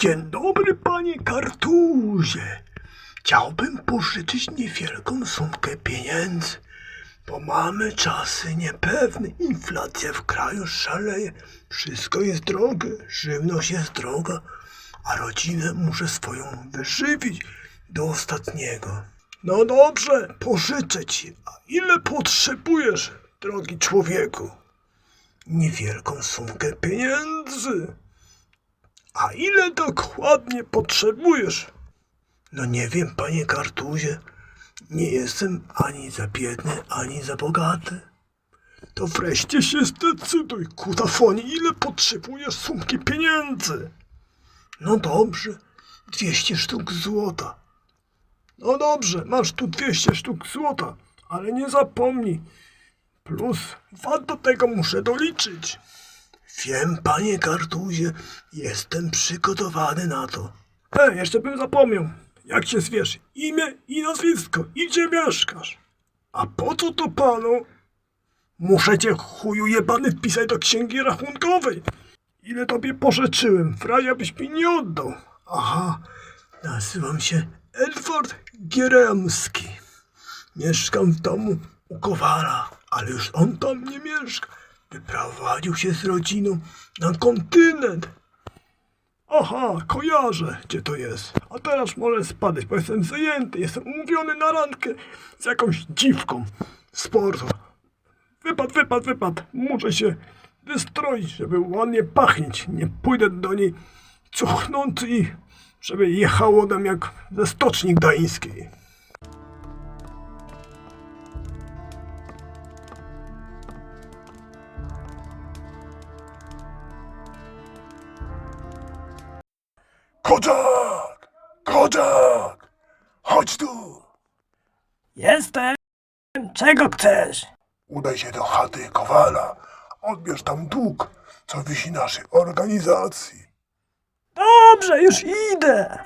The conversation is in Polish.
Dzień dobry, panie Kartuzie. Chciałbym pożyczyć niewielką sumkę pieniędzy, bo mamy czasy niepewne. Inflacja w kraju szaleje. Wszystko jest drogie, żywność jest droga, a rodzinę muszę swoją wyżywić do ostatniego. No dobrze, pożyczę ci. A ile potrzebujesz, drogi człowieku? Niewielką sumkę pieniędzy. A ile dokładnie potrzebujesz? No nie wiem, panie Kartuzie. Nie jestem ani za biedny, ani za bogaty. To wreszcie się zdecyduj, kutafonie, ile potrzebujesz sumki pieniędzy? No dobrze, 200 sztuk złota. No dobrze, masz tu 200 sztuk złota, ale nie zapomnij. Plus VAT do tego muszę doliczyć. Wiem, panie Kartuzie, jestem przygotowany na to. E, jeszcze bym zapomniał. Jak się zwiesz? Imię i nazwisko. I gdzie mieszkasz? A po co to panu? Muszę cię chuju jebany wpisać do księgi rachunkowej. Ile tobie pożyczyłem? Fraja byś mi nie oddał. Aha, nazywam się Edward Gieremski. Mieszkam w domu u Kowala, ale już on tam nie mieszka. Wyprowadził się z rodziną na kontynent. Aha, kojarzę, gdzie to jest. A teraz może spadać, bo jestem zajęty. Jestem umówiony na randkę z jakąś dziwką sportu. Wypad, wypad, wypad. Muszę się wystroić, żeby ładnie pachnieć. Nie pójdę do niej cuchnący i żeby jechało nam jak ze stoczni gdańskiej. Kodzak! Kodzak! Chodź tu! Jestem. Czego chcesz? Udaj się do chaty Kowala. Odbierz tam dług, co wisi naszej organizacji. Dobrze, już idę.